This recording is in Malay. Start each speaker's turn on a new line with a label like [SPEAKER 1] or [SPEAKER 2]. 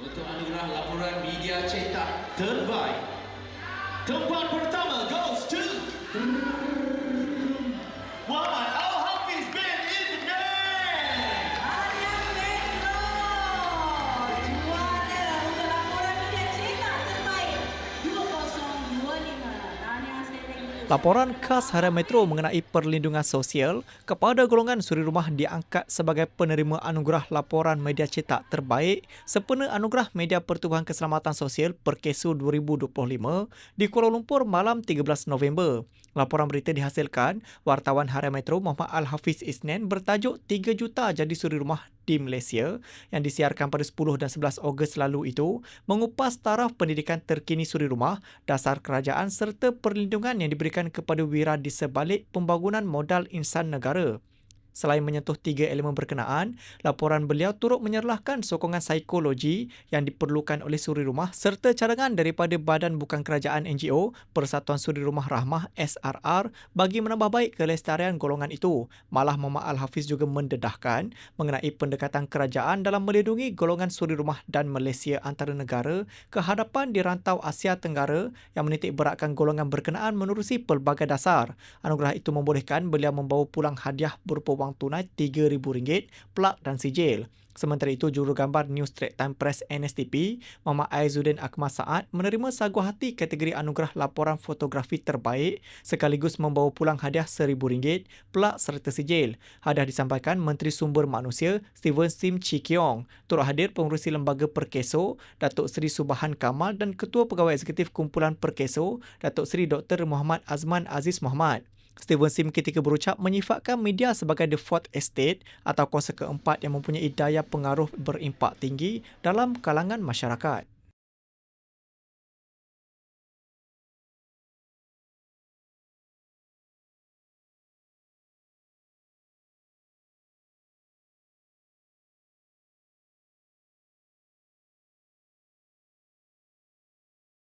[SPEAKER 1] untuk anugerah laporan media cetak terbaik. Tempat pertama goes to
[SPEAKER 2] Laporan khas Harian Metro mengenai perlindungan sosial kepada golongan suri rumah diangkat sebagai penerima anugerah laporan media cetak terbaik sempena Anugerah Media Pertubuhan Keselamatan Sosial Perkesu 2025 di Kuala Lumpur malam 13 November. Laporan berita dihasilkan wartawan Harian Metro Muhammad Al-Hafiz Isnin bertajuk 3 juta jadi suri rumah di Malaysia yang disiarkan pada 10 dan 11 Ogos lalu itu mengupas taraf pendidikan terkini suri rumah, dasar kerajaan serta perlindungan yang diberikan kepada wira di sebalik pembangunan modal insan negara. Selain menyentuh tiga elemen berkenaan, laporan beliau turut menyerlahkan sokongan psikologi yang diperlukan oleh suri rumah serta cadangan daripada Badan Bukan Kerajaan NGO Persatuan Suri Rumah Rahmah SRR bagi menambah baik kelestarian golongan itu. Malah Muhammad Al-Hafiz juga mendedahkan mengenai pendekatan kerajaan dalam melindungi golongan suri rumah dan Malaysia antara negara ke hadapan di rantau Asia Tenggara yang menitik beratkan golongan berkenaan menerusi pelbagai dasar. Anugerah itu membolehkan beliau membawa pulang hadiah berupa wang tunai RM3,000, plak dan sijil. Sementara itu, jurugambar News Straits Time Press NSTP, Muhammad Aizuddin Akmal Saad menerima sagu hati kategori anugerah laporan fotografi terbaik sekaligus membawa pulang hadiah RM1,000, plak serta sijil. Hadiah disampaikan Menteri Sumber Manusia Steven Sim Chi Keong. Turut hadir pengurusi lembaga Perkeso, Datuk Seri Subahan Kamal dan Ketua Pegawai Eksekutif Kumpulan Perkeso, Datuk Seri Dr. Muhammad Azman Aziz Muhammad. Steven Sim ketika berucap menyifatkan media sebagai the fourth estate atau kuasa keempat yang mempunyai daya pengaruh berimpak tinggi dalam kalangan masyarakat.